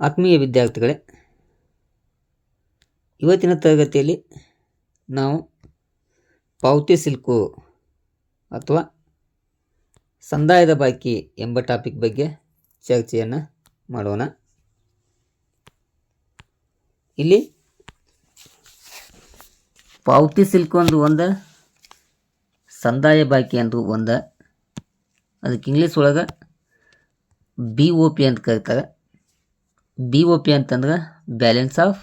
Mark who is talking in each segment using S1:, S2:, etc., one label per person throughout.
S1: ಆತ್ಮೀಯ ವಿದ್ಯಾರ್ಥಿಗಳೇ, ಇವತ್ತಿನ ತರಗತಿಯಲ್ಲಿ ನಾವು ಪಾವತಿ ಸಿಲ್ಕು ಅಥವಾ ಸಂದಾಯದ ಬಾಕಿ ಎಂಬ ಟಾಪಿಕ್ ಬಗ್ಗೆ ಚರ್ಚೆಯನ್ನು ಮಾಡೋಣ. ಇಲ್ಲಿ ಪಾವತಿ ಸಿಲ್ಕು ಅಂದು ಒಂದ, ಸಂದಾಯ ಬಾಕಿ ಅಂದು ಒಂದ. ಅದಕ್ಕೆ ಇಂಗ್ಲೀಷ್ ಒಳಗೆ ಬಿ ಓ ಪಿ ಅಂತ ಕರೀತಾರೆ. ಬಿ ಒ ಪಿ ಅಂತಂದ್ರೆ ಬ್ಯಾಲೆನ್ಸ್ ಆಫ್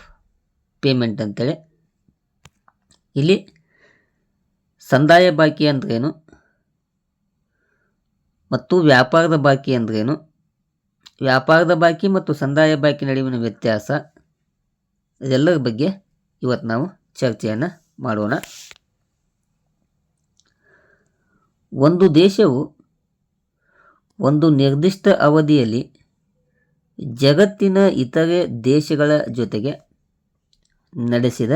S1: ಪೇಮೆಂಟ್ ಅಂತೇಳಿ. ಇಲ್ಲಿ ಸಂದಾಯ ಬಾಕಿ ಅಂದ್ರೇನು ಮತ್ತು ವ್ಯಾಪಾರದ ಬಾಕಿ ಅಂದ್ರೇನು? ವ್ಯಾಪಾರದ ಬಾಕಿ ಮತ್ತು ಸಂದಾಯ ಬಾಕಿ ನಡುವಿನ ವ್ಯತ್ಯಾಸ ಇದೆಲ್ಲರ ಬಗ್ಗೆ ಇವತ್ತು ನಾವು ಚರ್ಚೆಯನ್ನು ಮಾಡೋಣ. ಒಂದು ದೇಶವು ಒಂದು ನಿರ್ದಿಷ್ಟ ಅವಧಿಯಲ್ಲಿ ಜಗತ್ತಿನ ಇತರೆ ದೇಶಗಳ ಜೊತೆಗೆ ನಡೆಸಿದ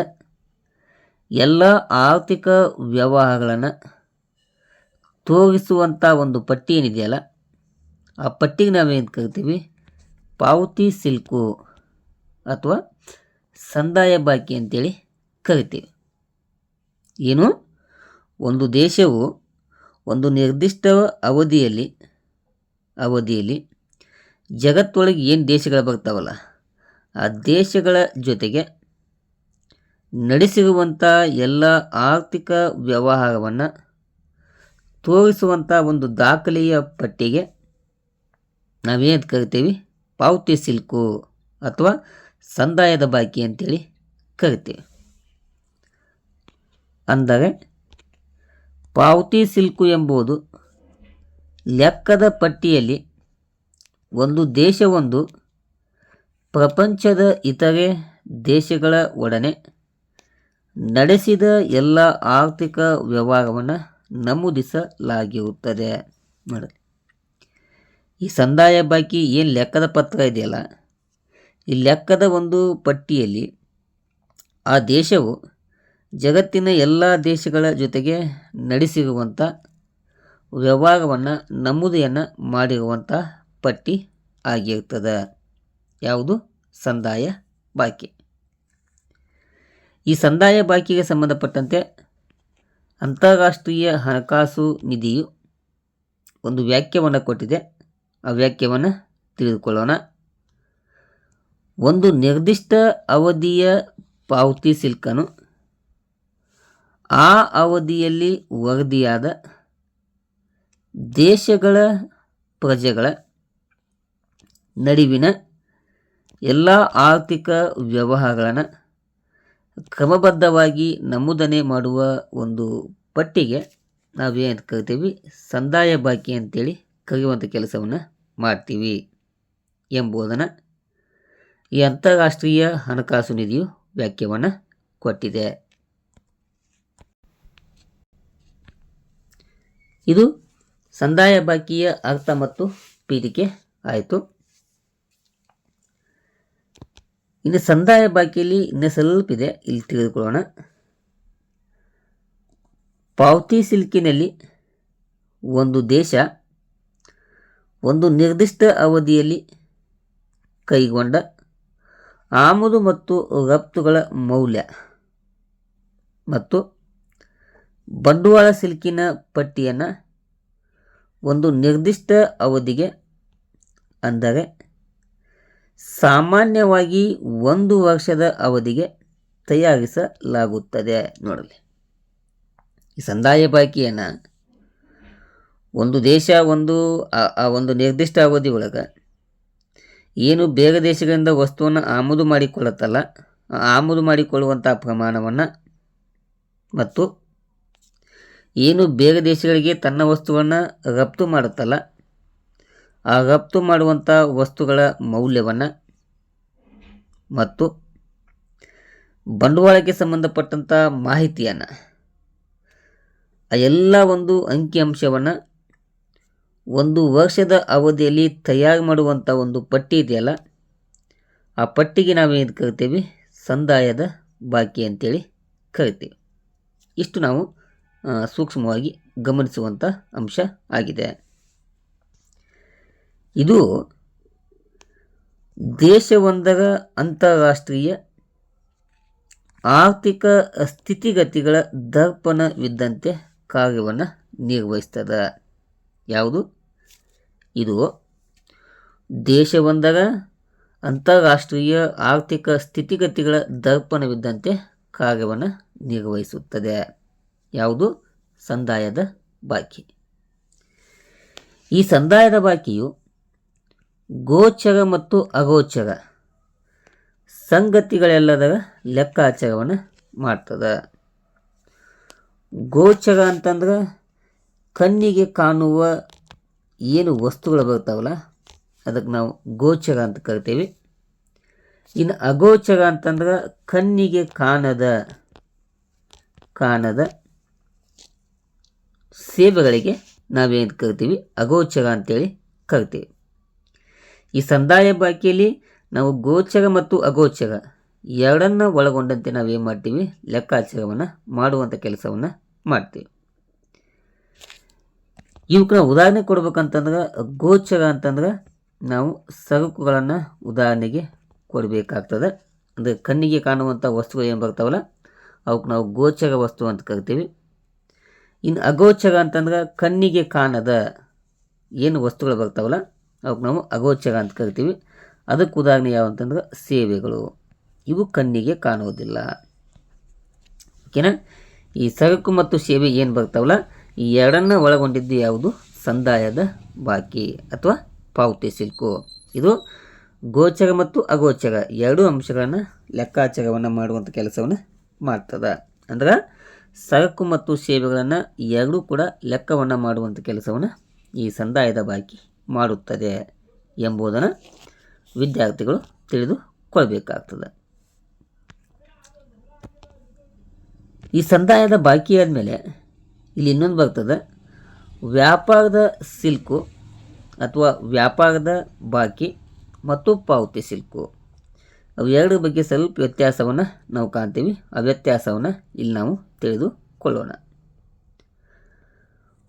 S1: ಎಲ್ಲ ಆರ್ಥಿಕ ವ್ಯವಹಾರಗಳನ್ನು ತೋರಿಸುವಂಥ ಒಂದು ಪಟ್ಟಿ ಏನಿದೆಯಲ್ಲ, ಆ ಪಟ್ಟಿಗೆ ನಾವೇನು ಕರಿತೀವಿ? ಪಾವತಿ ಸಿಲ್ಕು ಅಥವಾ ಸಂದಾಯ ಬಾಕಿ ಅಂತೇಳಿ ಕರಿತೀವಿ. ಏನು? ಒಂದು ದೇಶವು ಒಂದು ನಿರ್ದಿಷ್ಟ ಅವಧಿಯಲ್ಲಿ ಅವಧಿಯಲ್ಲಿ ಜಗತ್ತೊಳಗೆ ಏನು ದೇಶಗಳು ಬರ್ತಾವಲ್ಲ ಆ ದೇಶಗಳ ಜೊತೆಗೆ ನಡೆಸಿರುವಂಥ ಎಲ್ಲ ಆರ್ಥಿಕ ವ್ಯವಹಾರವನ್ನು ತೋರಿಸುವಂಥ ಒಂದು ದಾಖಲೆಯ ಪಟ್ಟಿಗೆ ನಾವೇನು ಕರಿತೀವಿ? ಪಾವತಿ ಸಿಲ್ಕು ಅಥವಾ ಸಂದಾಯದ ಬಾಕಿ ಅಂತೇಳಿ ಕರಿತೀವಿ. ಅಂದರೆ ಪಾವತಿ ಸಿಲ್ಕು ಎಂಬುದು ಲೆಕ್ಕದ ಪಟ್ಟಿಯಲ್ಲಿ ಒಂದು ದೇಶವೊಂದು ಪ್ರಪಂಚದ ಇತರೆ ದೇಶಗಳ ಒಡನೆ ನಡೆಸಿದ ಎಲ್ಲ ಆರ್ಥಿಕ ವ್ಯವಹಾರವನ್ನು ನಮೂದಿಸಲಾಗಿರುತ್ತದೆ. ನೋಡಿ. ಈ ಸಂದಾಯ ಬಾಕಿ ಏನು ಲೆಕ್ಕದ ಪತ್ರ ಇದೆಯಲ್ಲ, ಈ ಲೆಕ್ಕದ ಒಂದು ಪಟ್ಟಿಯಲ್ಲಿ ಆ ದೇಶವು ಜಗತ್ತಿನ ಎಲ್ಲ ದೇಶಗಳ ಜೊತೆಗೆ ನಡೆಸಿರುವಂಥ ವ್ಯವಹಾರವನ್ನು ನಮೂದೆಯನ್ನು ಮಾಡಿರುವಂಥ ಪಟ್ಟಿ ಆಗಿರ್ತದೆ. ಯಾವುದು? ಸಂದಾಯ ಬಾಕಿ. ಈ ಸಂದಾಯ ಬಾಕಿಗೆ ಸಂಬಂಧಪಟ್ಟಂತೆ ಅಂತಾರಾಷ್ಟ್ರೀಯ ಹಣಕಾಸು ನಿಧಿಯು ಒಂದು ವ್ಯಾಖ್ಯವನ್ನು ಕೊಟ್ಟಿದೆ. ಆ ವ್ಯಾಖ್ಯವನ್ನು ತಿಳಿದುಕೊಳ್ಳೋಣ. ಒಂದು ನಿರ್ದಿಷ್ಟ ಅವಧಿಯ ಪಾವತಿ ಸಿಲ್ಕನು ಆ ಅವಧಿಯಲ್ಲಿ ವರದಿಯಾದ ದೇಶಗಳ ಪ್ರಜೆಗಳ ನಡುವಿನ ಎಲ್ಲ ಆರ್ಥಿಕ ವ್ಯವಹಾರಗಳನ್ನು ಕ್ರಮಬದ್ಧವಾಗಿ ನಮೂದನೆ ಮಾಡುವ ಒಂದು ಪಟ್ಟಿಗೆ ನಾವೇನು ಕರಿತೀವಿ? ಸಂದಾಯ ಬಾಕಿ ಅಂತೇಳಿ ಕರೆಯುವಂಥ ಕೆಲಸವನ್ನು ಮಾಡ್ತೀವಿ ಎಂಬುದನ್ನು ಈ ಅಂತಾರಾಷ್ಟ್ರೀಯ ಹಣಕಾಸು ನಿಧಿಯು ವ್ಯಾಖ್ಯವನ್ನು ಕೊಟ್ಟಿದೆ. ಇದು ಸಂದಾಯ ಬಾಕಿಯ ಅರ್ಥ ಮತ್ತು ಪೀಠಿಕೆ. ಆಯಿತು. ಇನ್ನು ಸಂದಾಯ ಬಾಕಿಯಲ್ಲಿ ಇನ್ನೂ ಸ್ವಲ್ಪ ಇದೆ. ಇಲ್ಲಿ ತೆಗೆದುಕೊಳ್ಳೋಣ. ಪಾವತಿ ಸಿಲ್ಕಿನಲ್ಲಿ ಒಂದು ದೇಶ, ಒಂದು ನಿರ್ದಿಷ್ಟ ಅವಧಿಯಲ್ಲಿ ಕೈಗೊಂಡ ಆಮದು ಮತ್ತು ರಫ್ತುಗಳ ಮೌಲ್ಯ ಮತ್ತು ಬಂಡವಾಳ ಸಿಲ್ಕಿನ ಪಟ್ಟಿಯನ್ನು ಒಂದು ನಿರ್ದಿಷ್ಟ ಅವಧಿಗೆ ಅಂದರೆ ಸಾಮಾನ್ಯವಾಗಿ ಒಂದು ವರ್ಷದ ಅವಧಿಗೆ ತಯಾರಿಸಲಾಗುತ್ತದೆ. ನೋಡಲಿ. ಈ ಸಂದಾಯ ಬಾಕಿಯನ್ನು ಒಂದು ದೇಶ, ಒಂದು, ಆ ಒಂದು ನಿರ್ದಿಷ್ಟ ಅವಧಿ ಒಳಗೆ ಏನು ಬೇರೆ ದೇಶಗಳಿಂದ ವಸ್ತುವನ್ನು ಆಮದು ಮಾಡಿಕೊಳ್ಳುತ್ತಲ್ಲ ಆಮದು ಮಾಡಿಕೊಳ್ಳುವಂಥ ಪ್ರಮಾಣವನ್ನು ಮತ್ತು ಏನು ಬೇರೆ ದೇಶಗಳಿಗೆ ತನ್ನ ವಸ್ತುವನ್ನು ರಫ್ತು ಮಾಡುತ್ತಲ್ಲ ಆ ರಫ್ತು ಮಾಡುವಂಥ ವಸ್ತುಗಳ ಮೌಲ್ಯವನ್ನು ಮತ್ತು ಬಂಡವಾಳಕ್ಕೆ ಸಂಬಂಧಪಟ್ಟಂಥ ಮಾಹಿತಿಯನ್ನು, ಆ ಎಲ್ಲ ಒಂದು ಅಂಕಿಅಂಶವನ್ನು ಒಂದು ವರ್ಷದ ಅವಧಿಯಲ್ಲಿ ತಯಾರು ಮಾಡುವಂಥ ಒಂದು ಪಟ್ಟಿ ಇದೆಯಲ್ಲ, ಆ ಪಟ್ಟಿಗೆ ನಾವೇನು ಕರಿತೀವಿ? ಸಂದಾಯದ ಬಾಕಿ ಅಂತೇಳಿ ಕರಿತೀವಿ. ಇಷ್ಟು ನಾವು ಸೂಕ್ಷ್ಮವಾಗಿ ಗಮನಿಸುವಂಥ ಅಂಶ ಆಗಿದೆ. ಇದು ದೇಶವೊಂದರ ಅಂತಾರಾಷ್ಟ್ರೀಯ ಆರ್ಥಿಕ ಸ್ಥಿತಿಗತಿಗಳ ದರ್ಪಣವಿದ್ದಂತೆ ಕಾರ್ಯವನ್ನು ನಿರ್ವಹಿಸ್ತದೆ. ಯಾವುದು? ಇದು ದೇಶವೊಂದರ ಅಂತಾರಾಷ್ಟ್ರೀಯ ಆರ್ಥಿಕ ಸ್ಥಿತಿಗತಿಗಳ ದರ್ಪಣವಿದ್ದಂತೆ ಕಾರ್ಯವನ್ನು ನಿರ್ವಹಿಸುತ್ತದೆ. ಯಾವುದು? ಸಂದಾಯದ ಬಾಕಿ. ಈ ಸಂದಾಯದ ಬಾಕಿಯು ಗೋಚರ ಮತ್ತು ಅಗೋಚರ. ಸಂಗತಿಗಳೆಲ್ಲದರ ಲೆಕ್ಕಾಚಾರವನ್ನು ಮಾಡ್ತದೆ. ಗೋಚರ ಅಂತಂದ್ರೆ ಕಣ್ಣಿಗೆ ಕಾಣುವ ಏನು ವಸ್ತುಗಳು ಬರ್ತಾವಲ್ಲ ಅದಕ್ಕೆ ನಾವು ಗೋಚರ ಅಂತ ಕರಿತೀವಿ. ಇನ್ನು ಅಗೋಚರ ಅಂತಂದ್ರೆ ಕಣ್ಣಿಗೆ ಕಾಣದ ಕಾಣದ ಸೇವೆಗಳಿಗೆ ನಾವೇನು ಕರಿತೀವಿ? ಅಗೋಚರ ಅಂತೇಳಿ ಕರಿತೀವಿ. ಈ ಸಂದಾಯ ಬಾಕಿಯಲ್ಲಿ ನಾವು ಗೋಚರ ಮತ್ತು ಅಗೋಚರ ಎರಡನ್ನ ಒಳಗೊಂಡಂತೆ ನಾವೇನು ಮಾಡ್ತೀವಿ? ಲೆಕ್ಕಾಚಾರವನ್ನು ಮಾಡುವಂಥ ಕೆಲಸವನ್ನು ಮಾಡ್ತೀವಿ. ಇವಕ್ಕೆ ನಾವು ಉದಾಹರಣೆ ಕೊಡ್ಬೇಕಂತಂದ್ರೆ ಅಗೋಚರ ಅಂತಂದ್ರೆ ನಾವು ಸರಕುಗಳನ್ನು ಉದಾಹರಣೆಗೆ ಕೊಡಬೇಕಾಗ್ತದೆ. ಅಂದರೆ ಕಣ್ಣಿಗೆ ಕಾಣುವಂಥ ವಸ್ತುಗಳು ಏನು ಬರ್ತಾವಲ್ಲ ಅವಕ್ಕೆ ನಾವು ಗೋಚರ ವಸ್ತು ಅಂತ ಕರಿತೀವಿ. ಇನ್ನು ಅಗೋಚರ ಅಂತಂದ್ರೆ ಕಣ್ಣಿಗೆ ಕಾಣದ ಏನು ವಸ್ತುಗಳು ಬರ್ತಾವಲ್ಲ ಅವಕ್ಕೆ ನಾವು ಅಗೋಚರ ಅಂತ ಕರಿತೀವಿ. ಅದಕ್ಕೆ ಉದಾಹರಣೆ ಯಾವ ಅಂತಂದ್ರೆ ಸೇವೆಗಳು. ಇವು ಕಣ್ಣಿಗೆ ಕಾಣುವುದಿಲ್ಲ. ಓಕೆನಾ? ಈ ಸರಕು ಮತ್ತು ಸೇವೆ ಏನು ಬರ್ತಾವಲ್ಲ, ಈ ಎರಡನ್ನ ಒಳಗೊಂಡಿದ್ದು ಯಾವುದು? ಸಂದಾಯದ ಬಾಕಿ ಅಥವಾ ಪಾವತಿ ಸಿಲ್ಕು. ಇದು ಗೋಚರ ಮತ್ತು ಅಗೋಚರ ಎರಡೂ ಅಂಶಗಳನ್ನು ಲೆಕ್ಕಾಚಾರವನ್ನು ಮಾಡುವಂಥ ಕೆಲಸವನ್ನು ಮಾಡ್ತದೆ. ಅಂದ್ರೆ ಸರಕು ಮತ್ತು ಸೇವೆಗಳನ್ನು ಎರಡೂ ಕೂಡ ಲೆಕ್ಕವನ್ನು ಮಾಡುವಂಥ ಕೆಲಸವನ್ನು ಈ ಸಂದಾಯದ ಬಾಕಿ ಮಾಡುತ್ತದೆ ಎಂಬುದನ್ನು ವಿದ್ಯಾರ್ಥಿಗಳು ತಿಳಿದುಕೊಳ್ಬೇಕಾಗ್ತದೆ. ಈ ಸಂದಾಯದ ಬಾಕಿ ಆದಮೇಲೆ ಇಲ್ಲಿ ಇನ್ನೊಂದು ಬರ್ತದೆ. ವ್ಯಾಪಾರದ ಸಿಲ್ಕು ಅಥವಾ ವ್ಯಾಪಾರದ ಬಾಕಿ ಮತ್ತು ಪಾವತಿ ಸಿಲ್ಕು. ಅವು ಎರಡರ ಬಗ್ಗೆ ಸ್ವಲ್ಪ ವ್ಯತ್ಯಾಸವನ್ನು ನಾವು ಕಾಣ್ತೀವಿ. ಆ ವ್ಯತ್ಯಾಸವನ್ನು ಇಲ್ಲಿ ನಾವು ತಿಳಿದುಕೊಳ್ಳೋಣ.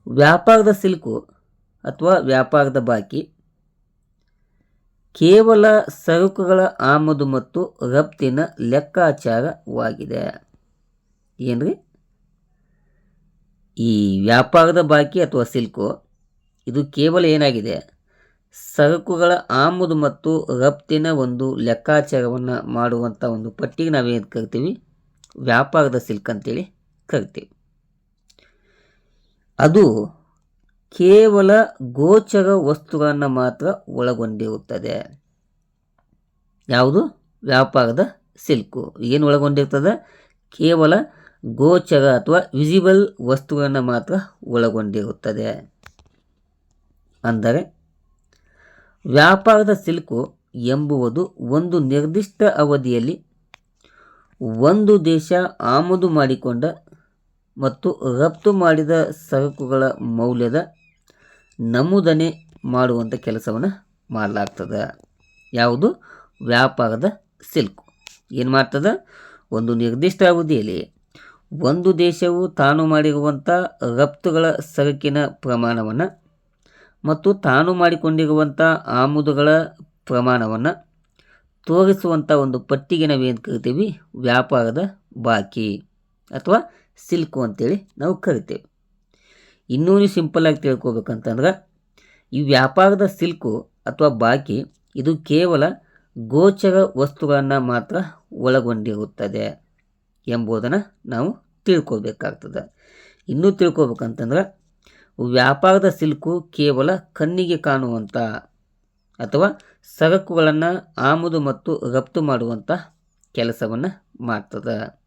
S1: ವ್ಯಾಪಾರದ ಸಿಲ್ಕು ಅಥವಾ ವ್ಯಾಪಾರದ ಬಾಕಿ. ಕೇವಲ ಸರಕುಗಳ ಆಮದು ಮತ್ತು ರಫ್ತಿನ ಲೆಕ್ಕಾಚಾರವಾಗಿದೆ. ಏನ್ರಿ? ಈ ವ್ಯಾಪಾರದ ಬಾಕಿ ಅಥವಾ ಸಿಲ್ಕು, ಇದು ಕೇವಲ ಏನಾಗಿದೆ? ಸರಕುಗಳ ಆಮದು ಮತ್ತು ರಫ್ತಿನ ಒಂದು ಲೆಕ್ಕಾಚಾರವನ್ನು ಮಾಡುವಂಥ ಒಂದು ಪಟ್ಟಿಗೆ ನಾವೇನು ಕರಿತೀವಿ? ವ್ಯಾಪಾರದ ಸಿಲ್ಕ್ ಅಂತೇಳಿ ಕರಿತೀವಿ. ಅದು ಕೇವಲ ಗೋಚರ ವಸ್ತುಗಳನ್ನು ಮಾತ್ರ ಒಳಗೊಂಡಿರುತ್ತದೆ. ಯಾವುದು? ವ್ಯಾಪಾರದ ಸಿಲ್ಕು. ಏನು ಒಳಗೊಂಡಿರ್ತದೆ? ಕೇವಲ ಗೋಚರ ಅಥವಾ ವಿಸಿಬಲ್ ವಸ್ತುಗಳನ್ನು ಮಾತ್ರ ಒಳಗೊಂಡಿರುತ್ತದೆ. ಅಂದರೆ ವ್ಯಾಪಾರದ ಸಿಲ್ಕು ಎಂಬುವುದು ಒಂದು ನಿರ್ದಿಷ್ಟ ಅವಧಿಯಲ್ಲಿ ಒಂದು ದೇಶ ಆಮದು ಮಾಡಿಕೊಂಡ ಮತ್ತು ರಫ್ತು ಮಾಡಿದ ಸರಕುಗಳ ಮೌಲ್ಯದ ನಮೂದನೆ ಮಾಡುವಂಥ ಕೆಲಸವನ್ನು ಮಾಡಲಾಗ್ತದೆ. ಯಾವುದು? ವ್ಯಾಪಾರದ ಸಿಲ್ಕು. ಏನು ಮಾಡ್ತದೆ? ಒಂದು ನಿರ್ದಿಷ್ಟ ಅವಧಿಯಲ್ಲಿ ಒಂದು ದೇಶವು ತಾನು ಮಾಡಿರುವಂಥ ರಫ್ತುಗಳ ಸರಕಿನ ಪ್ರಮಾಣವನ್ನು ಮತ್ತು ತಾನು ಮಾಡಿಕೊಂಡಿರುವಂಥ ಆಮದುಗಳ ಪ್ರಮಾಣವನ್ನು ತೋರಿಸುವಂಥ ಒಂದು ಪಟ್ಟಿಗೆ ನಾವೇನು ಕರಿತೀವಿ ವ್ಯಾಪಾರದ ಬಾಕಿ ಅಥವಾ ಸಿಲ್ಕು ಅಂತೇಳಿ ನಾವು ಕರಿತೇವೆ. ಇನ್ನೂ ನೀವು ಸಿಂಪಲ್ಲಾಗಿ ತಿಳ್ಕೊಬೇಕಂತಂದ್ರೆ, ಈ ವ್ಯಾಪಾರದ ಸಿಲ್ಕು ಅಥವಾ ಬಾಕಿ, ಇದು ಕೇವಲ ಗೋಚರ ವಸ್ತುಗಳನ್ನು ಮಾತ್ರ ಒಳಗೊಂಡಿರುತ್ತದೆ ಎಂಬುದನ್ನು ನಾವು ತಿಳ್ಕೊಬೇಕಾಗ್ತದೆ. ಇನ್ನೂ ತಿಳ್ಕೊಬೇಕಂತಂದ್ರೆ, ವ್ಯಾಪಾರದ ಸಿಲ್ಕು ಕೇವಲ ಕಣ್ಣಿಗೆ ಕಾಣುವಂಥ ಅಥವಾ ಸರಕುಗಳನ್ನು ಆಮದು ಮತ್ತು ರಫ್ತು ಮಾಡುವಂಥ ಕೆಲಸವನ್ನು ಮಾಡ್ತದೆ.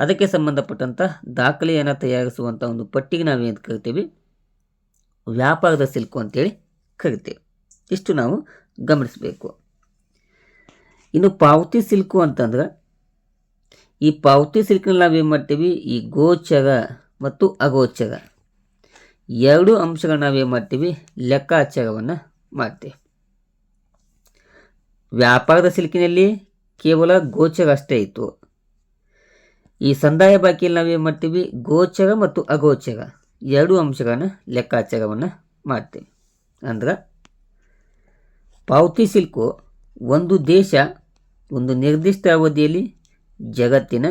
S1: ಅದಕ್ಕೆ ಸಂಬಂಧಪಟ್ಟಂಥ ದಾಖಲೆಯನ್ನು ತಯಾರಿಸುವಂಥ ಒಂದು ಪಟ್ಟಿಗೆ ನಾವೇನು ಕರಿತೀವಿ? ವ್ಯಾಪಾರದ ಸಿಲ್ಕು ಅಂತೇಳಿ ಕರಿತೇವೆ. ಇಷ್ಟು ನಾವು ಗಮನಿಸಬೇಕು. ಇನ್ನು ಪಾವತಿ ಸಿಲ್ಕು ಅಂತಂದ್ರೆ ಈ ಪಾವತಿ ಸಿಲ್ಕಿನಲ್ಲಿ ನಾವೇನು ಮಾಡ್ತೀವಿ? ಈ ಗೋಚರ ಮತ್ತು ಅಗೋಚರ ಎರಡು ಅಂಶಗಳನ್ನ ನಾವೇನು ಮಾಡ್ತೀವಿ? ಲೆಕ್ಕಾಚಾರವನ್ನು ಮಾಡ್ತೀವಿ. ವ್ಯಾಪಾರದ ಸಿಲ್ಕಿನಲ್ಲಿ ಕೇವಲ ಗೋಚರ ಅಷ್ಟೇ ಇತ್ತು. ಈ ಸಂದಾಯ ಬಾಕಿಯಲ್ಲಿ ನಾವೇನು ಮಾಡ್ತೀವಿ? ಗೋಚರ ಮತ್ತು ಅಗೋಚರ. ಎರಡು ಅಂಶಗಳನ್ನು ಲೆಕ್ಕಾಚಾರವನ್ನು ಮಾಡ್ತೀವಿ. ಅಂದ್ರೆ ಪಾವತಿ ಸಿಲ್ಕು ಒಂದು ದೇಶ ಒಂದು ನಿರ್ದಿಷ್ಟ ಅವಧಿಯಲ್ಲಿ ಜಗತ್ತಿನ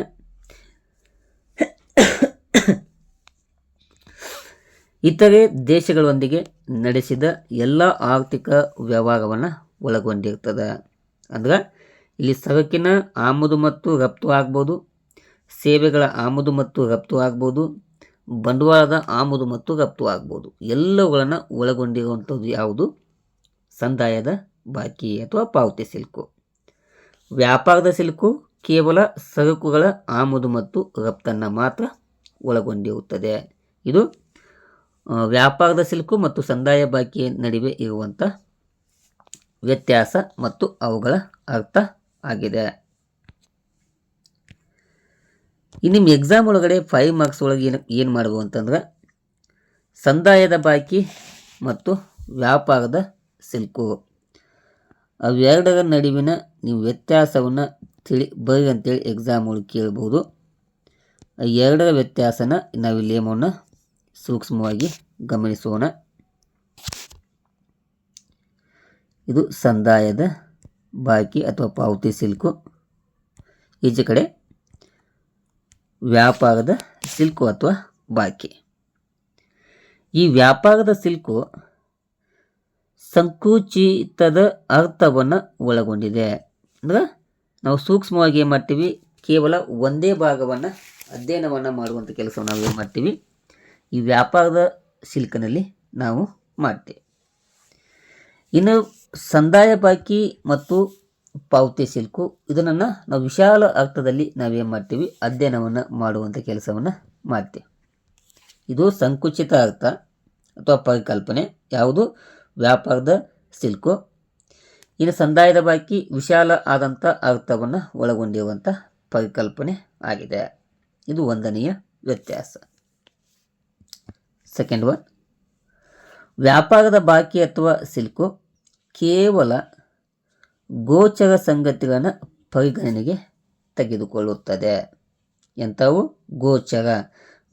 S1: ಇತರೆ ದೇಶಗಳೊಂದಿಗೆ ನಡೆಸಿದ ಎಲ್ಲ ಆರ್ಥಿಕ ವ್ಯವಹಾರವನ್ನು ಒಳಗೊಂಡಿರ್ತದೆ. ಅಂದ್ರೆ ಇಲ್ಲಿ ಸರಕಿನ ಆಮದು ಮತ್ತು ರಫ್ತು ಆಗ್ಬೋದು. ಸೇವೆಗಳ ಆಮದು ಮತ್ತು ರಫ್ತು ಆಗ್ಬೋದು, ಬಂಡವಾಳದ ಆಮದು ಮತ್ತು ರಫ್ತು ಆಗ್ಬೋದು. ಎಲ್ಲವುಗಳನ್ನು ಒಳಗೊಂಡಿರುವಂಥದ್ದು ಯಾವುದು? ಸಂದಾಯದ ಬಾಕಿ ಅಥವಾ ಪಾವತಿ ಸಿಲ್ಕು. ವ್ಯಾಪಾರದ ಸಿಲ್ಕು ಕೇವಲ ಸರಕುಗಳ ಆಮದು ಮತ್ತು ರಫ್ತನ್ನು ಮಾತ್ರ ಒಳಗೊಂಡಿರುತ್ತದೆ. ಇದು ವ್ಯಾಪಾರದ ಸಿಲ್ಕು ಮತ್ತು ಸಂದಾಯ ಬಾಕಿ ನಡುವೆ ಇರುವಂಥ ವ್ಯತ್ಯಾಸ ಮತ್ತು ಅವುಗಳ ಅರ್ಥ ಆಗಿದೆ. ಇನ್ನು ನಿಮ್ಮ ಎಕ್ಸಾಮ್ ಒಳಗಡೆ ಫೈವ್ ಮಾರ್ಕ್ಸ್ ಒಳಗೆ ಏನು ಏನು ಮಾಡ್ಬೋದು ಅಂತಂದ್ರೆ ಸಂದಾಯದ ಬಾಕಿ ಮತ್ತು ವ್ಯಾಪಾರದ ಸಿಲ್ಕು. ಅವೆರಡರ ನಡುವಿನ ನೀವು ವ್ಯತ್ಯಾಸವನ್ನು ತಿಳಿ ಬರ್ರಿ ಅಂತೇಳಿ ಎಕ್ಸಾಮ್ ಒಳಗೆ ಕೇಳ್ಬೋದು. ಆ ಎರಡರ ವ್ಯತ್ಯಾಸನ ನಾವಿಲ್ಲಿ ಏಮನ್ನ ಸೂಕ್ಷ್ಮವಾಗಿ ಗಮನಿಸೋಣ. ಇದು ಸಂದಾಯದ ಬಾಕಿ ಅಥವಾ ಪಾವತಿ ಸಿಲ್ಕು. ಈಚೆ ಕಡೆ ವ್ಯಾಪಾರದ ಸಿಲ್ಕು ಅಥವಾ ಬಾಕಿ. ಈ ವ್ಯಾಪಾರದ ಸಿಲ್ಕು ಸಂಕುಚಿತದ ಅರ್ಥವನ್ನು ಒಳಗೊಂಡಿದೆ. ಅಂದ್ರೆ ನಾವು ಸೂಕ್ಷ್ಮವಾಗಿ ಏನು ಮಾಡ್ತೀವಿ? ಕೇವಲ ಒಂದೇ ಭಾಗವನ್ನು, ಅಧ್ಯಯನವನ್ನು ಮಾಡುವಂಥ ಕೆಲಸವನ್ನು ನಾವು ಏನು ಮಾಡ್ತೀವಿ? ಈ ವ್ಯಾಪಾರದ ಸಿಲ್ಕನಲ್ಲಿ ನಾವು ಮಾಡ್ತೀವಿ. ಇನ್ನು ಸಂದಾಯ ಬಾಕಿ ಮತ್ತು ಪಾವತಿ ಸಿಲ್ಕು. ಇದನ್ನು ನಾವು ವಿಶಾಲ ಅರ್ಥದಲ್ಲಿ ನಾವೇನು ಮಾಡ್ತೀವಿ? ಅಧ್ಯಯನವನ್ನು ಮಾಡುವಂಥ ಕೆಲಸವನ್ನು ಮಾಡ್ತೀವಿ. ಇದು ಸಂಕುಚಿತ ಅರ್ಥ ಅಥವಾ ಪರಿಕಲ್ಪನೆ. ಯಾವುದು? ವ್ಯಾಪಾರದ ಸಿಲ್ಕು. ಇನ್ನು ಸಂದಾಯದ ಬಾಕಿ ವಿಶಾಲ ಆದಂಥ ಅರ್ಥವನ್ನು ಒಳಗೊಂಡಿರುವಂಥ ಪರಿಕಲ್ಪನೆ ಆಗಿದೆ. ಇದು ಒಂದನೆಯ ವ್ಯತ್ಯಾಸ. Second one. ವ್ಯಾಪಾರದ ಬಾಕಿ ಅಥವಾ ಸಿಲ್ಕು ಕೇವಲ ಗೋಚರ ಸಂಗತಿಗಳನ್ನು ಪರಿಗಣನೆಗೆ ತೆಗೆದುಕೊಳ್ಳುತ್ತದೆ. ಎಂಥವು ಗೋಚರ.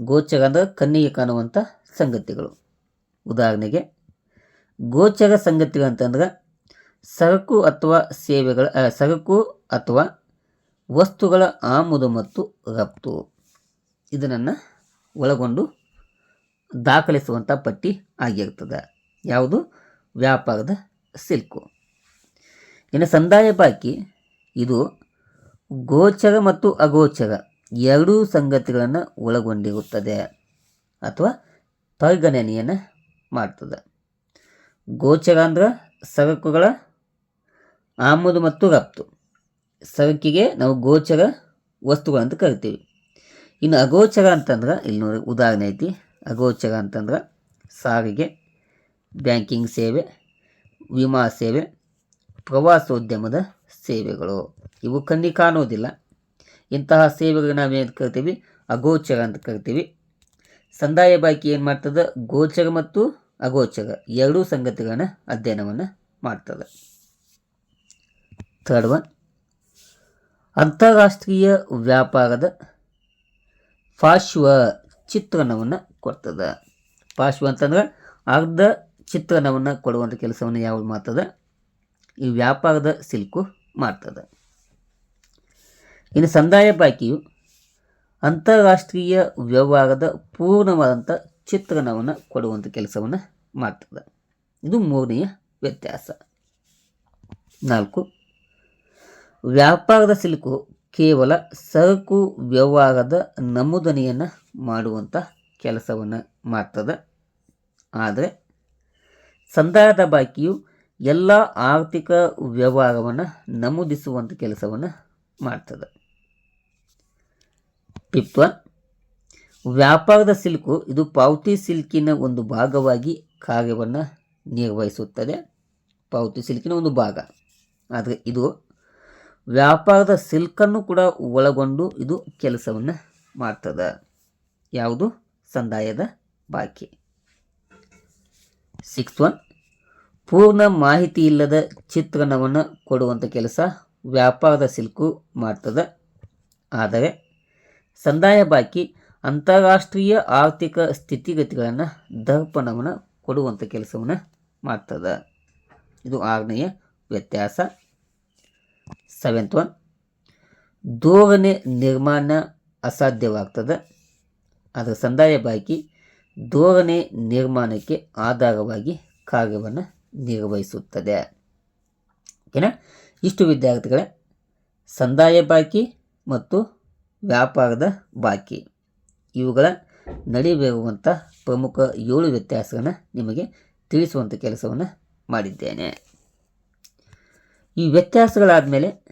S1: ಗೋಚರ ಅಂದರೆ ಕಣ್ಣಿಗೆ ಕಾಣುವಂಥ ಸಂಗತಿಗಳು. ಉದಾಹರಣೆಗೆ, ಗೋಚರ ಸಂಗತಿಗಳು ಅಂತಂದ್ರೆ ಸರಕು ಅಥವಾ ಸೇವೆಗಳ ಸರಕು ಅಥವಾ ವಸ್ತುಗಳ ಆಮದು ಮತ್ತು ರಫ್ತು. ಇದನ್ನು ಒಳಗೊಂಡು ದಾಖಲಿಸುವಂಥ ಪಟ್ಟಿ ಆಗಿರ್ತದೆ. ಯಾವುದು? ವ್ಯಾಪಾರದ ಸಿಲ್ಕು. ಇನ್ನು ಸಂದಾಯ ಬಾಕಿ ಇದು ಗೋಚರ ಮತ್ತು ಅಗೋಚರ ಎರಡೂ ಸಂಗತಿಗಳನ್ನು ಒಳಗೊಂಡಿರುತ್ತದೆ ಅಥವಾ ಪರಿಗಣನೆಯನ್ನು ಮಾಡ್ತದೆ. ಗೋಚರ ಅಂದ್ರೆ ಸರಕುಗಳ ಆಮದು ಮತ್ತು ರಫ್ತು. ಸರಕಿಗೆ ನಾವು ಗೋಚರ ವಸ್ತುಗಳಂತ ಕರಿತೀವಿ. ಇನ್ನು ಅಗೋಚರ ಅಂತಂದ್ರೆ ಇಲ್ಲಿ ನೋಡಿ ಉದಾಹರಣೆ ಐತಿ. ಅಗೋಚರ ಅಂತಂದ್ರೆ ಸಾರಿಗೆ, ಬ್ಯಾಂಕಿಂಗ್ ಸೇವೆ, ವಿಮಾ ಸೇವೆ ಪ್ರವಾಸೋದ್ಯಮದ ಸೇವೆಗಳು. ಇವು ಕಣ್ಣಿಗೆ ಕಾಣೋದಿಲ್ಲ ಇಂತಹ ಸೇವೆಗಳು ನಾವೇನು ಕರಿತೀವಿ? ಅಗೋಚರ ಅಂತ ಕರಿತೀವಿ. ಸಂದಾಯ ಬಾಕಿ ಏನು ಮಾಡ್ತದೆ? ಗೋಚರ ಮತ್ತು ಅಗೋಚರ. ಎರಡೂ ಸಂಗತಿಗಳನ್ನ ಅಧ್ಯಯನವನ್ನು ಮಾಡ್ತದೆ. Third one. ಅಂತಾರಾಷ್ಟ್ರೀಯ ವ್ಯಾಪಾರದ ಪಾರ್ಶ್ವ ಚಿತ್ರಣವನ್ನು ಕೊಡ್ತದೆ. ಪಾರ್ಶ್ವ ಅಂತಂದ್ರೆ ಅರ್ಧ ಚಿತ್ರಣವನ್ನು ಕೊಡುವಂಥ ಕೆಲಸವನ್ನು ಯಾವುದು ಮಾಡ್ತದೆ? ಈ ವ್ಯಾಪಾರದ ಸಿಲ್ಕು ಮಾಡ್ತದೆ ಇನ್ನು ಸಂದಾಯ ಬಾಕಿಯು ಅಂತಾರಾಷ್ಟ್ರೀಯ ವ್ಯವಹಾರದ ಪೂರ್ಣವಾದಂಥ ಚಿತ್ರಣವನ್ನು ಕೊಡುವಂಥ ಕೆಲಸವನ್ನು ಮಾಡ್ತದೆ. ಇದು ಮೂರನೆಯ ವ್ಯತ್ಯಾಸ. ನಾಲ್ಕು, ವ್ಯಾಪಾರದ ಸಿಲ್ಕು ಕೇವಲ ಸರಕು ವ್ಯವಹಾರದ ನಮೂದನೆಯನ್ನು ಮಾಡುವಂಥ ಕೆಲಸವನ್ನು ಮಾಡ್ತದೆ. ಆದರೆ ಸಂದಾಯದ ಬಾಕಿಯು ಎಲ್ಲ ಆರ್ಥಿಕ ವ್ಯವಹಾರವನ್ನು ನಮೂದಿಸುವಂಥ ಕೆಲಸವನ್ನು ಮಾಡ್ತದೆ. ಪಿಪ್ಪ ವ್ಯಾಪಾರದ ಸಿಲ್ಕು ಇದು ಪಾವತಿ ಸಿಲ್ಕಿನ ಒಂದು ಭಾಗವಾಗಿ ಕಾರ್ಯವನ್ನು ನಿರ್ವಹಿಸುತ್ತದೆ. ಪಾವತಿ ಸಿಲ್ಕಿನ ಒಂದು ಭಾಗ. ಆದರೆ ಇದು ವ್ಯಾಪಾರದ ಸಿಲ್ಕನ್ನು ಕೂಡ ಒಳಗೊಂಡು ಇದು ಕೆಲಸವನ್ನು ಮಾಡ್ತದೆ. ಯಾವುದು? ಸಂದಾಯದ ಬಾಕಿ. ಸಿಕ್ಸ್ ಒನ್ ಪೂರ್ಣ ಮಾಹಿತಿ ಇಲ್ಲದ ಚಿತ್ರಣವನ್ನು ಕೊಡುವಂಥ ಕೆಲಸ ವ್ಯಾಪಾರದ ಸಿಲ್ಕು ಮಾಡ್ತದೆ. ಆದರೆ ಸಂದಾಯ ಬಾಕಿ ಅಂತಾರಾಷ್ಟ್ರೀಯ ಆರ್ಥಿಕ ಸ್ಥಿತಿಗತಿಗಳನ್ನು ದರ್ಪಣವನ್ನು ಕೊಡುವಂಥ ಕೆಲಸವನ್ನು ಮಾಡ್ತದೆ. ಇದು ಆರನೆಯ ವ್ಯತ್ಯಾಸ. ಸೆವೆಂತ್ ಒನ್ ಧೋರಣೆ ನಿರ್ಮಾಣ ಅಸಾಧ್ಯವಾಗ್ತದೆ. ಅದರ ಸಂದಾಯ ಬಾಕಿ ಧೋರಣೆ ನಿರ್ಮಾಣಕ್ಕೆ ಆಧಾರವಾಗಿ ಕಾರ್ಯವನ್ನು ನಿರ್ವಹಿಸುತ್ತದೆ. ಓಕೆನಾ ಇಷ್ಟು ವಿದ್ಯಾರ್ಥಿಗಳೇ, ಸಂದಾಯ ಬಾಕಿ ಮತ್ತು ವ್ಯಾಪಾರದ ಬಾಕಿ. ಇವುಗಳ ನಡೆಯಬೇಕುವಂಥ ಪ್ರಮುಖ ಏಳು ವ್ಯತ್ಯಾಸಗಳನ್ನು ನಿಮಗೆ ತಿಳಿಸುವಂಥ ಕೆಲಸವನ್ನು ಮಾಡಿದ್ದೇನೆ. ಈ ವ್ಯತ್ಯಾಸಗಳಾದಮೇಲೆ,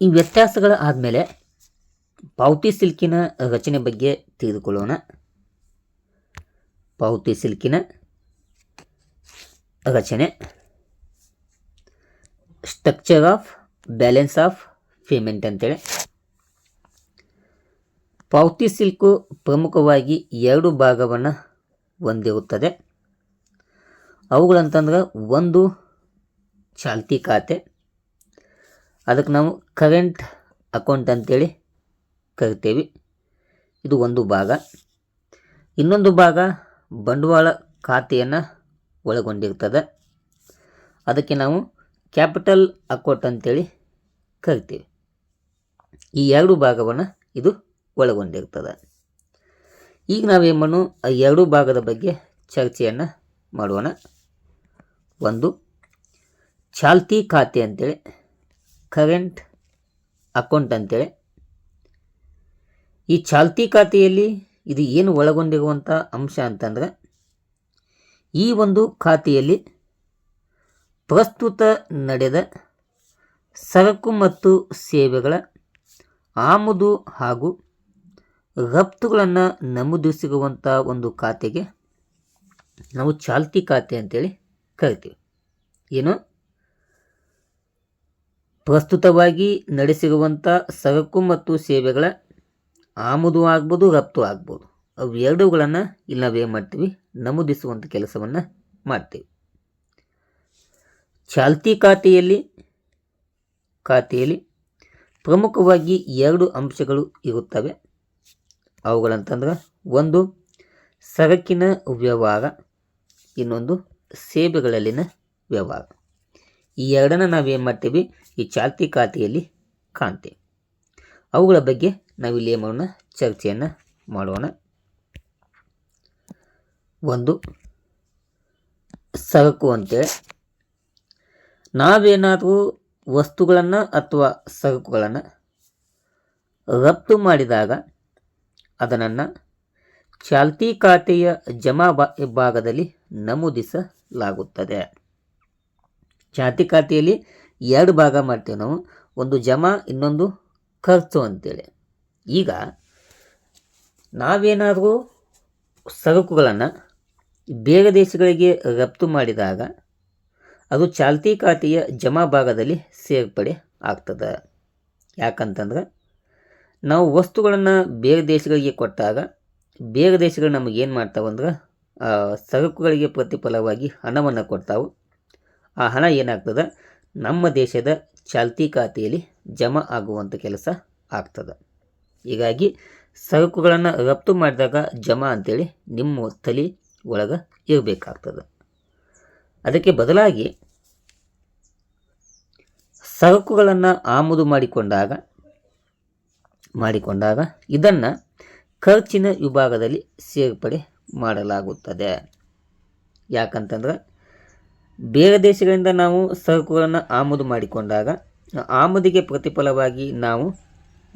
S1: ಈ ವ್ಯತ್ಯಾಸಗಳ ಆದಮೇಲೆ ಪಾವತಿ ಸಿಲ್ಕಿನ ರಚನೆ ಬಗ್ಗೆ ತಿಳಿದುಕೊಳ್ಳೋಣ. ಪಾವತಿ ಸಿಲ್ಕಿನ ರಚನೆ structure of balance of payment ಅಂತೇಳಿ. ಪಾವತಿ ಸಿಲ್ಕು ಪ್ರಮುಖವಾಗಿ ಎರಡು ಭಾಗವನ್ನು ಹೊಂದಿರುತ್ತದೆ. ಅವುಗಳಂತಂದ್ರೆ ಒಂದು ಚಾಲ್ತಿ ಖಾತೆ, ಅದಕ್ಕೆ ನಾವು ಕರೆಂಟ್ ಅಕೌಂಟ್ ಅಂತೇಳಿ ಕರಿತೇವೆ. ಇದು ಒಂದು ಭಾಗ. ಇನ್ನೊಂದು ಭಾಗ ಬಂಡವಾಳ ಖಾತೆಯನ್ನು ಒಳಗೊಂಡಿರ್ತದೆ. ಅದಕ್ಕೆ ನಾವು ಕ್ಯಾಪಿಟಲ್ ಅಕೌಂಟ್ ಅಂತೇಳಿ ಕರಿತೀವಿ. ಈ ಎರಡು ಭಾಗವನ್ನು ಇದು ಒಳಗೊಂಡಿರ್ತದೆ. ಈಗ ನಾವೇನು ಆ ಎರಡು ಭಾಗದ ಬಗ್ಗೆ ಚರ್ಚೆಯನ್ನು ಮಾಡೋಣ. ಒಂದು, ಚಾಲ್ತಿ ಖಾತೆ ಅಂತೇಳಿ, ಕರೆಂಟ್ ಅಕೌಂಟ್ ಅಂತೇಳಿ. ಈ ಚಾಲ್ತಿ ಖಾತೆಯಲ್ಲಿ ಇದು ಏನು ಒಳಗೊಂಡಿರುವಂಥ ಅಂಶ ಅಂತಂದರೆ ಈ ಒಂದು ಖಾತೆಯಲ್ಲಿ ಪ್ರಸ್ತುತ ನಡೆದ ಸರಕು ಮತ್ತು ಸೇವೆಗಳ ಆಮದು ಹಾಗೂ ರಫ್ತುಗಳನ್ನು ನಮೂದಿಸಿರುವಂಥ ಒಂದು ಖಾತೆಗೆ ನಾವು ಚಾಲ್ತಿ ಖಾತೆ ಅಂತೇಳಿ ಕರಿತೀವಿ. ಏನು? ಪ್ರಸ್ತುತವಾಗಿ ನಡೆಸಿರುವಂಥ ಸರಕು ಮತ್ತು ಸೇವೆಗಳ ಆಮದು ಆಗ್ಬೋದು, ರಫ್ತು ಆಗ್ಬೋದು. ಅವು ಎರಡುಗಳನ್ನು ಇಲ್ಲಿ ನಾವೇನು ಮಾಡ್ತೀವಿ. ನಮೂದಿಸುವಂಥ ಕೆಲಸವನ್ನು ಮಾಡ್ತೀವಿ. ಚಾಲ್ತಿ ಖಾತೆಯಲ್ಲಿ ಖಾತೆಯಲ್ಲಿ ಪ್ರಮುಖವಾಗಿ ಎರಡು ಅಂಶಗಳು ಇರುತ್ತವೆ. ಅವುಗಳಂತಂದ್ರೆ ಒಂದು, ಸರಕಿನ ವ್ಯವಹಾರ, ಇನ್ನೊಂದು, ಸೇವೆಗಳಲ್ಲಿನ ವ್ಯವಹಾರ. ಈ ಎರಡನ್ನ ನಾವೇನು ಮಾಡ್ತೀವಿ? ಈ ಚಾಲ್ತಿ ಖಾತೆಯಲ್ಲಿ ಕಾಣ್ತೀವಿ. ಅವುಗಳ ಬಗ್ಗೆ ನಾವಿಲ್ಲಿ ಏನು ಮಾಡೋಣ? ಚರ್ಚೆಯನ್ನು ಮಾಡೋಣ. ಒಂದು, ಸರಕು ಅಂತೇಳಿ ನಾವೇನಾದರೂ ವಸ್ತುಗಳನ್ನು ಅಥವಾ ಸರಕುಗಳನ್ನು ರಫ್ತು ಮಾಡಿದಾಗ ಅದನ್ನು ಚಾಲ್ತಿ ಖಾತೆಯ ಜಮಾ ಭಾಗದಲ್ಲಿ ನಮೂದಿಸಲಾಗುತ್ತದೆ. ಚಾಲ್ತಿ ಖಾತೆಯಲ್ಲಿ ಎರಡು ಭಾಗ ಮಾಡ್ತೇವೆ ನಾವು. ಒಂದು ಜಮಾ, ಇನ್ನೊಂದು ಖರ್ಚು ಅಂತೇಳಿ. ಈಗ ನಾವೇನಾದರೂ ಸರಕುಗಳನ್ನು ಬೇರೆ ದೇಶಗಳಿಗೆ ರಫ್ತು ಮಾಡಿದಾಗ ಅದು ಚಾಲ್ತಿ ಖಾತೆಯ ಜಮಾ ಭಾಗದಲ್ಲಿ ಸೇರ್ಪಡೆ ಆಗ್ತದೆ. ಯಾಕಂತಂದ್ರೆ ನಾವು ವಸ್ತುಗಳನ್ನು ಬೇರೆ ದೇಶಗಳಿಗೆ ಕೊಟ್ಟಾಗ ಬೇರೆ ದೇಶಗಳು ನಮಗೆ ಏನು ಮಾಡ್ತಾವಂದ್ರೆ ಸರಕುಗಳಿಗೆ ಪ್ರತಿಫಲವಾಗಿ ಹಣವನ್ನು ಕೊಡ್ತಾವೆ. ಆ ಹಣ ಏನಾಗ್ತದೆ? ನಮ್ಮ ದೇಶದ ಚಾಲ್ತಿ ಖಾತೆಯಲ್ಲಿ ಜಮಾ ಆಗುವಂಥ ಕೆಲಸ ಆಗ್ತದೆ. ಹೀಗಾಗಿ ಸರಕುಗಳನ್ನು ರಫ್ತು ಮಾಡಿದಾಗ ಜಮಾ ಅಂತೇಳಿ ನಿಮ್ಮ ತಲೆ ಒಳಗೆ ಇರಬೇಕಾಗ್ತದೆ. ಅದಕ್ಕೆ ಬದಲಾಗಿ ಸರಕುಗಳನ್ನು ಆಮದು ಮಾಡಿಕೊಂಡಾಗ ಮಾಡಿಕೊಂಡಾಗ ಇದನ್ನು ಖರ್ಚಿನ ವಿಭಾಗದಲ್ಲಿ ಸೇರ್ಪಡೆ ಮಾಡಲಾಗುತ್ತದೆ. ಯಾಕಂತಂದ್ರೆ ಬೇರೆ ದೇಶಗಳಿಂದ ನಾವು ಸರಕುಗಳನ್ನು ಆಮದು ಮಾಡಿಕೊಂಡಾಗ ಆಮದಿಗೆ ಪ್ರತಿಫಲವಾಗಿ ನಾವು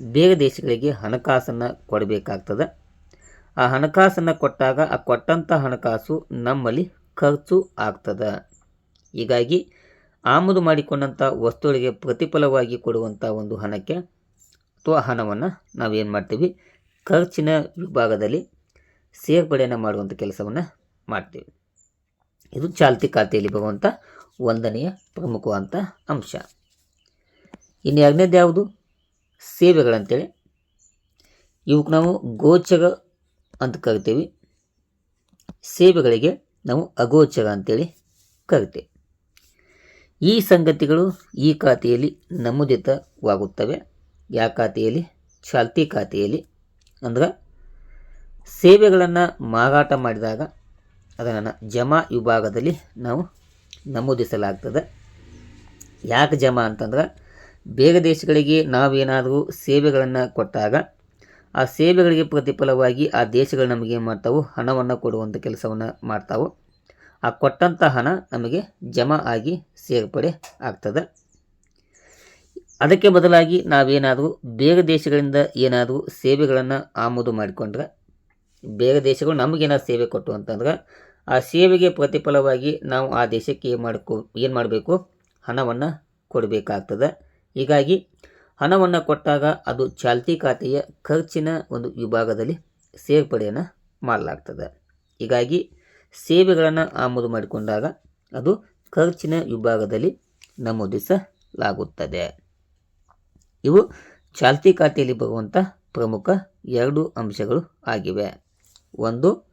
S1: ಬೇರೆ ದೇಶಗಳಿಗೆ ಹಣಕಾಸನ್ನು ಕೊಡಬೇಕಾಗ್ತದೆ. ಆ ಹಣಕಾಸನ್ನು ಕೊಟ್ಟಾಗ ಆ ಕೊಟ್ಟಂಥ ಹಣಕಾಸು ನಮ್ಮಲ್ಲಿ ಖರ್ಚು ಆಗ್ತದೆ. ಹೀಗಾಗಿ ಆಮದು ಮಾಡಿಕೊಂಡಂಥ ವಸ್ತುಗಳಿಗೆ ಪ್ರತಿಫಲವಾಗಿ ಕೊಡುವಂಥ ಒಂದು ಹಣಕ್ಕೆ ಅಥವಾ ಹಣವನ್ನು ನಾವೇನು ಮಾಡ್ತೀವಿ? ಖರ್ಚಿನ ವಿಭಾಗದಲ್ಲಿ ಸೇರ್ಪಡೆಯನ್ನು ಮಾಡುವಂಥ ಕೆಲಸವನ್ನು ಮಾಡ್ತೀವಿ. ಇದು ಚಾಲ್ತಿ ಖಾತೆಯಲ್ಲಿ ಬರುವಂಥ ಒಂದನೆಯ ಪ್ರಮುಖವಾದಂಥ ಅಂಶ. ಇನ್ನು ಎರಡನೇದು ಯಾವುದು? ಸೇವೆಗಳಂತೇಳಿ ಇವಕ್ಕೆ ನಾವು ಗೋಚರ ಅಂತ ಕರಿತೀವಿ. ಸೇವೆಗಳಿಗೆ ನಾವು ಅಗೋಚರ ಅಂತೇಳಿ ಕರಿತೇವೆ. ಈ ಸಂಗತಿಗಳು ಈ ಖಾತೆಯಲ್ಲಿ ನಮೂದಿತವಾಗುತ್ತವೆ. ಯಾವ ಖಾತೆಯಲ್ಲಿ? ಚಾಲ್ತಿ ಖಾತೆಯಲ್ಲಿ. ಅಂದ್ರೆ ಸೇವೆಗಳನ್ನು ಮಾರಾಟ ಮಾಡಿದಾಗ ಅದನ್ನು ಜಮಾ ವಿಭಾಗದಲ್ಲಿ ನಾವು ನಮೂದಿಸಲಾಗ್ತದೆ. ಯಾಕೆ ಜಮಾ ಅಂತಂದ್ರೆ ಬೇರೆ ದೇಶಗಳಿಗೆ ನಾವೇನಾದರೂ ಸೇವೆಗಳನ್ನು ಕೊಟ್ಟಾಗ, ಆ ಸೇವೆಗಳಿಗೆ ಪ್ರತಿಫಲವಾಗಿ ಆ ದೇಶಗಳು ನಮಗೆ ಏನು ಮಾಡ್ತಾವೆ, ಹಣವನ್ನು ಕೊಡುವಂಥ ಕೆಲಸವನ್ನು ಮಾಡ್ತಾವೆ. ಆ ಕೊಟ್ಟಂಥ ಹಣ ನಮಗೆ ಜಮಾ ಆಗಿ ಸೇರ್ಪಡೆ ಆಗ್ತದೆ. ಅದಕ್ಕೆ ಬದಲಾಗಿ ನಾವೇನಾದರೂ ಬೇರೆ ದೇಶಗಳಿಂದ ಏನಾದರೂ ಸೇವೆಗಳನ್ನು ಆಮದು ಮಾಡಿಕೊಂಡ್ರೆ ಬೇರೆ ದೇಶಗಳು ನಮಗೇನಾದ್ರು ಸೇವೆ ಕೊಟ್ಟು ಅಂತಂದ್ರೆ, ಆ ಸೇವೆಗೆ ಪ್ರತಿಫಲವಾಗಿ ನಾವು ಆ ದೇಶಕ್ಕೆ ಏನು ಮಾಡ್ಕೋ, ಏನು ಮಾಡಬೇಕು? ಹಣವನ್ನು ಕೊಡಬೇಕಾಗ್ತದೆ. ಹೀಗಾಗಿ ಹಣವನ್ನು ಕೊಟ್ಟಾಗ ಅದು ಚಾಲ್ತಿ ಖಾತೆಯ ಖರ್ಚಿನ ಒಂದು ವಿಭಾಗದಲ್ಲಿ ಸೇರ್ಪಡೆಯನ್ನು ಮಾಡಲಾಗ್ತದೆ. ಹೀಗಾಗಿ ಸೇವೆಗಳನ್ನು ಆಮದು ಮಾಡಿಕೊಂಡಾಗ ಅದು ಖರ್ಚಿನ ವಿಭಾಗದಲ್ಲಿ ನಮೂದಿಸಲಾಗುತ್ತದೆ. ಇವು ಚಾಲ್ತಿ ಖಾತೆಯಲ್ಲಿ ಬರುವಂಥ ಪ್ರಮುಖ ಎರಡು ಅಂಶಗಳು ಆಗಿವೆ. ಒಂದು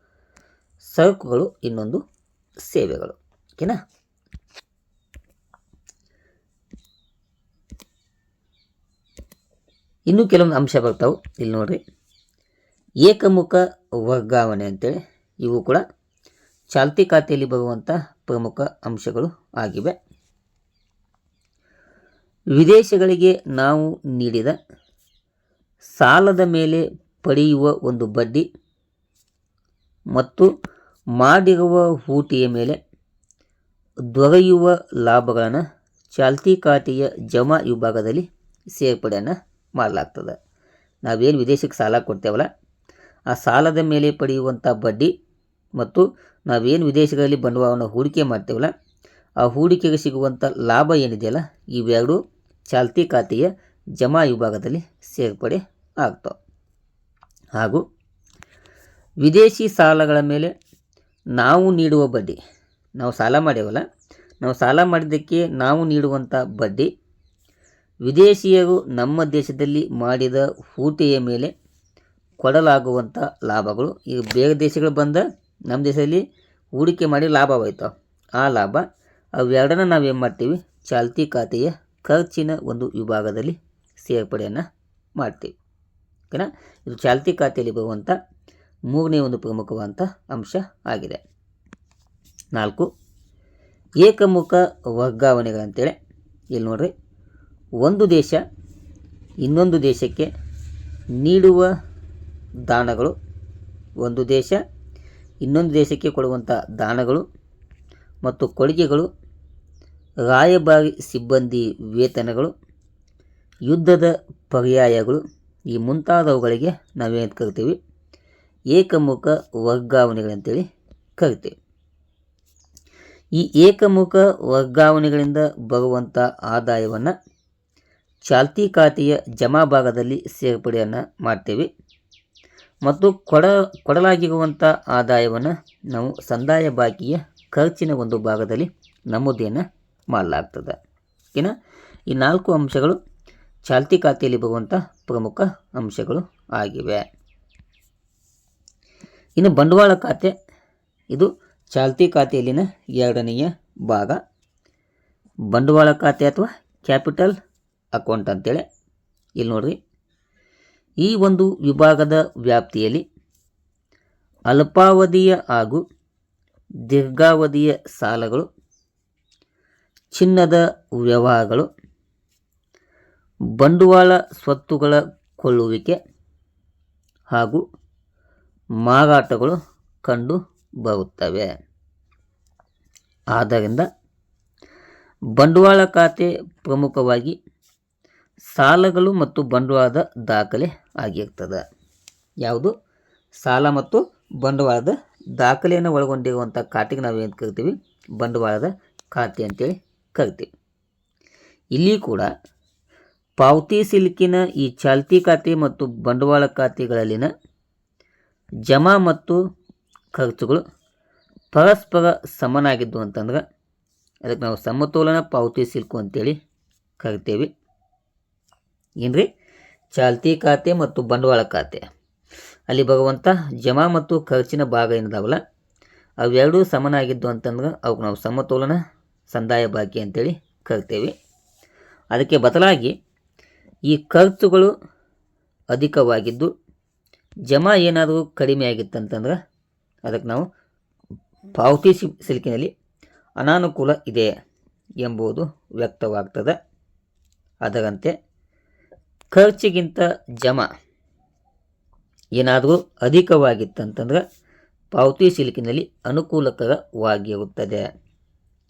S1: ಸರಕುಗಳು, ಇನ್ನೊಂದು ಸೇವೆಗಳು. ಓಕೆನಾ? ಇನ್ನೂ ಕೆಲವೊಂದು ಅಂಶ ಬರ್ತಾವೆ. ಇಲ್ಲಿ ನೋಡಿರಿ. ಏಕಮುಖ ವರ್ಗಾವಣೆ ಅಂತೇಳಿ ಇವು ಕೂಡ ಚಾಲ್ತಿ ಖಾತೆಯಲ್ಲಿ ಬರುವಂಥ ಪ್ರಮುಖ ಅಂಶಗಳು ಆಗಿವೆ. ವಿದೇಶಗಳಿಗೆ ನಾವು ನೀಡಿದ ಸಾಲದ ಮೇಲೆ ಪಡೆಯುವ ಒಂದು ಬಡ್ಡಿ ಮತ್ತು ಮಾಡಿರುವ ಹೂಟಿಯ ಮೇಲೆ ದೊರೆಯುವ ಲಾಭಗಳನ್ನು ಚಾಲ್ತಿ ಖಾತೆಯ ಜಮಾ ವಿಭಾಗದಲ್ಲಿ ಸೇರ್ಪಡೆಯನ್ನು ಮಾಡಲಾಗ್ತದೆ. ನಾವೇನು ವಿದೇಶಕ್ಕೆ ಸಾಲ ಕೊಡ್ತೇವಲ್ಲ, ಆ ಸಾಲದ ಮೇಲೆ ಪಡೆಯುವಂಥ ಬಡ್ಡಿ ಮತ್ತು ನಾವೇನು ವಿದೇಶಗಳಲ್ಲಿ ಬಂಡವಾಳವನ್ನು ಹೂಡಿಕೆ ಮಾಡ್ತೇವಲ್ಲ, ಆ ಹೂಡಿಕೆಗೆ ಸಿಗುವಂಥ ಲಾಭ ಏನಿದೆಯಲ್ಲ, ಇವೆರಡೂ ಚಾಲ್ತಿ ಖಾತೆಯ ಜಮಾ ವಿಭಾಗದಲ್ಲಿ ಸೇರ್ಪಡೆ ಆಗ್ತವೆ. ಹಾಗೂ ವಿದೇಶಿ ಸಾಲಗಳ ಮೇಲೆ ನಾವು ನೀಡುವ ಬಡ್ಡಿ, ನಾವು ಸಾಲ ಮಾಡೇವಲ್ಲ ನಾವು ಸಾಲ ಮಾಡಿದ್ದಕ್ಕೆ ನಾವು ನೀಡುವಂಥ ಬಡ್ಡಿ ವಿದೇಶಿಯರು ನಮ್ಮ ದೇಶದಲ್ಲಿ ಮಾಡಿದ ಹೂಟೆಯ ಮೇಲೆ ಕೊಡಲಾಗುವಂಥ ಲಾಭಗಳು. ಈಗ ಬೇರೆ ದೇಶಗಳು ಬಂದ ನಮ್ಮ ದೇಶದಲ್ಲಿ ಹೂಡಿಕೆ ಮಾಡಿ ಲಾಭವಾಯ್ತು. ಆ ಲಾಭ ಅವೆರಡನ್ನ ನಾವೇನು ಮಾಡ್ತೀವಿ? ಚಾಲ್ತಿ ಖಾತೆಯ ಖರ್ಚಿನ ಒಂದು ವಿಭಾಗದಲ್ಲಿ ಸೇರ್ಪಡೆಯನ್ನು ಮಾಡ್ತೀವಿ. ಓಕೆನಾ? ಇದು ಚಾಲ್ತಿ ಖಾತೆಯಲ್ಲಿ ಬರುವಂಥ ಮೂರನೇ ಒಂದು ಪ್ರಮುಖವಾದಂಥ ಅಂಶ ಆಗಿದೆ. ನಾಲ್ಕು ಏಕಮುಖ ವರ್ಗಾವಣೆಗಳಂತೇಳಿ. ಇಲ್ಲಿ ನೋಡ್ರಿ. ಒಂದು ದೇಶ ಇನ್ನೊಂದು ದೇಶಕ್ಕೆ ನೀಡುವ ದಾನಗಳು ಒಂದು ದೇಶ, ಇನ್ನೊಂದು ದೇಶಕ್ಕೆ ಕೊಡುವಂಥ ದಾನಗಳು ಮತ್ತು ಕೊಡುಗೆಗಳು, ರಾಯಭಾರಿ ಸಿಬ್ಬಂದಿ ವೇತನಗಳು, ಯುದ್ಧದ ಪರ್ಯಾಯಗಳು, ಈ ಮುಂತಾದವುಗಳಿಗೆ ನಾವೇನು ಕರಿತೀವಿ? ಏಕಮುಖ ವರ್ಗಾವಣೆಗಳಂತೇಳಿ ಕರಿತೇವೆ. ಈ ಏಕಮುಖ ವರ್ಗಾವಣೆಗಳಿಂದ ಬರುವಂಥ ಆದಾಯವನ್ನು ಚಾಲ್ತಿ ಖಾತೆಯ ಜಮಾ ಭಾಗದಲ್ಲಿ ಸೇರ್ಪಡೆಯನ್ನು ಮಾಡ್ತೇವೆ. ಮತ್ತು ಕೊಡ ಕೊಡಲಾಗಿರುವಂಥ ಆದಾಯವನ್ನು ನಾವು ಸಂದಾಯ ಬಾಕಿಯ ಖರ್ಚಿನ ಒಂದು ಭಾಗದಲ್ಲಿ ನಮೂದಿಯನ್ನು ಮಾಡಲಾಗ್ತದೆ. ಓಕೆನಾ ಈ ನಾಲ್ಕು ಅಂಶಗಳು ಚಾಲ್ತಿ ಖಾತೆಯಲ್ಲಿ ಬರುವಂಥ ಪ್ರಮುಖ ಅಂಶಗಳು ಆಗಿವೆ. ಇನ್ನು ಬಂಡವಾಳ ಖಾತೆ, ಇದು ಚಾಲ್ತಿ ಖಾತೆಯಲ್ಲಿನ ಎರಡನೆಯ ಭಾಗ. ಬಂಡವಾಳ ಖಾತೆ ಅಥವಾ ಕ್ಯಾಪಿಟಲ್ ಅಕೌಂಟ್ ಅಂತೇಳಿ. ಇಲ್ಲಿ ನೋಡ್ರಿ. ಈ ಒಂದು ವಿಭಾಗದ ವ್ಯಾಪ್ತಿಯಲ್ಲಿ ಅಲ್ಪಾವಧಿಯ ಹಾಗೂ ದೀರ್ಘಾವಧಿಯ ಸಾಲಗಳು, ಚಿನ್ನದ ವ್ಯವಹಾರಗಳು ಬಂಡವಾಳ ಸ್ವತ್ತುಗಳ ಕೊಳ್ಳುವಿಕೆ ಹಾಗೂ ಮಾರಾಟಗಳು ಕಂಡು ಬರುತ್ತವೆ. ಆದ್ದರಿಂದ ಬಂಡವಾಳ ಖಾತೆ ಪ್ರಮುಖವಾಗಿ ಸಾಲಗಳು ಮತ್ತು ಬಂಡವಾಳದ ದಾಖಲೆ ಆಗಿರ್ತದೆ. ಯಾವುದು? ಸಾಲ ಮತ್ತು ಬಂಡವಾಳದ ದಾಖಲೆಯನ್ನು ಒಳಗೊಂಡಿರುವಂಥ ಖಾತೆಗೆ ನಾವು ಏನು ಕರಿತೀವಿ? ಬಂಡವಾಳದ ಖಾತೆ ಅಂತೇಳಿ ಕರಿತೀವಿ. ಇಲ್ಲಿ ಕೂಡ ಪಾವತಿ ಸಿಲ್ಕಿನ ಈ ಚಾಲ್ತಿ ಖಾತೆ ಮತ್ತು ಬಂಡವಾಳ ಖಾತೆಗಳಲ್ಲಿನ ಜಮಾ ಮತ್ತು ಖರ್ಚುಗಳು ಪರಸ್ಪರ ಸಮನಾಗಿದ್ದು ಅಂತಂದ್ರೆ ಅದಕ್ಕೆ ನಾವು ಸಮತೋಲನ ಪಾವತಿ ಸಿಲ್ಕು ಅಂತೇಳಿ ಕರಿತೇವೆ. ಏನ್ರಿ? ಚಾಲ್ತಿ ಖಾತೆ ಮತ್ತು ಬಂಡವಾಳ ಖಾತೆ. ಅಲ್ಲಿ ಬರುವಂಥ ಜಮಾ ಮತ್ತು ಖರ್ಚಿನ ಭಾಗ ಏನಿದಾವಲ್ಲ, ಅವೆರಡೂ ಸಮನಾಗಿದ್ದು ಅಂತಂದ್ರೆ ಅವಕ್ಕೆ ನಾವು ಸಮತೋಲನ ಸಂದಾಯ ಬಾಕಿ ಅಂತೇಳಿ ಕರಿತೇವೆ. ಅದಕ್ಕೆ ಬದಲಾಗಿ ಈ ಖರ್ಚುಗಳು ಅಧಿಕವಾಗಿದ್ದು, ಜಮಾ ಏನಾದರೂ ಕಡಿಮೆ ಆಗಿತ್ತಂತಂದ್ರೆ ಅದಕ್ಕೆ ನಾವು ಪಾವತಿ ಸಿಲ್ಕಿನಲ್ಲಿ ಅನಾನುಕೂಲ ಇದೆ ಎಂಬುದು ವ್ಯಕ್ತವಾಗ್ತದೆ. ಅದರಂತೆ ಖರ್ಚಿಗಿಂತ ಜಮ. ಏನಾದರೂ ಅಧಿಕವಾಗಿತ್ತಂತಂದ್ರೆ ಪಾವತಿ ಸಿಲುಕಿನಲ್ಲಿ ಅನುಕೂಲಕರವಾಗಿರುತ್ತದೆ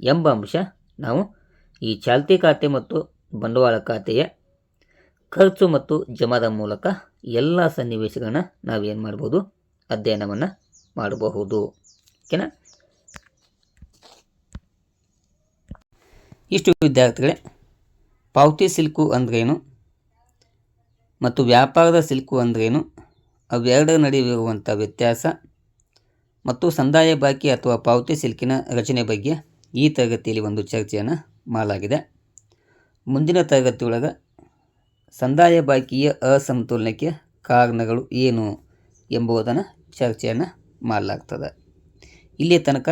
S1: ಎಂಬ ಅಂಶ ನಾವು ಈ ಚಾಲ್ತಿ ಖಾತೆ ಮತ್ತು ಬಂಡವಾಳ ಖಾತೆಯ ಖರ್ಚು ಮತ್ತು ಜಮದ ಮೂಲಕ ಎಲ್ಲ ಸನ್ನಿವೇಶಗಳನ್ನ ನಾವೇನು ಮಾಡ್ಬೋದು? ಅಧ್ಯಯನವನ್ನು ಮಾಡಬಹುದು. ಓಕೆನಾ? ಇಷ್ಟು ವಿದ್ಯಾರ್ಥಿಗಳೇ, ಪಾವತಿ ಸಿಲ್ಕು ಅಂದ್ರೇನು? ಮತ್ತು ವ್ಯಾಪಾರದ ಸಿಲ್ಕು ಅಂದ್ರೇನು? ಅವೆರಡರ ನಡುವೆ ಇರುವಂಥ ವ್ಯತ್ಯಾಸ ಮತ್ತು ಸಂದಾಯ ಬಾಕಿ ಅಥವಾ ಪಾವತಿ ಸಿಲ್ಕಿನ ರಚನೆ ಬಗ್ಗೆ ಈ ತರಗತಿಯಲ್ಲಿ ಒಂದು ಚರ್ಚೆಯನ್ನು ಮಾಡಲಾಗಿದೆ. ಮುಂದಿನ ತರಗತಿಯೊಳಗೆ ಸಂದಾಯ ಬಾಕಿಯ ಅಸಮತೋಲನಕ್ಕೆ ಕಾರಣಗಳು ಏನು ಎಂಬುದನ್ನು ಚರ್ಚೆಯನ್ನು ಮಾಡಲಾಗ್ತದೆ. ಇಲ್ಲಿಯ ತನಕ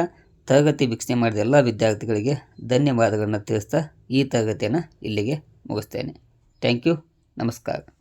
S1: ತರಗತಿ ವೀಕ್ಷಣೆ ಮಾಡಿದ ಎಲ್ಲ ವಿದ್ಯಾರ್ಥಿಗಳಿಗೆ ಧನ್ಯವಾದಗಳನ್ನು ತಿಳಿಸ್ತಾ ಈ ತರಗತಿಯನ್ನು ಇಲ್ಲಿಗೆ ಮುಗಿಸ್ತೇನೆ. Thank you. ನಮಸ್ಕಾರ.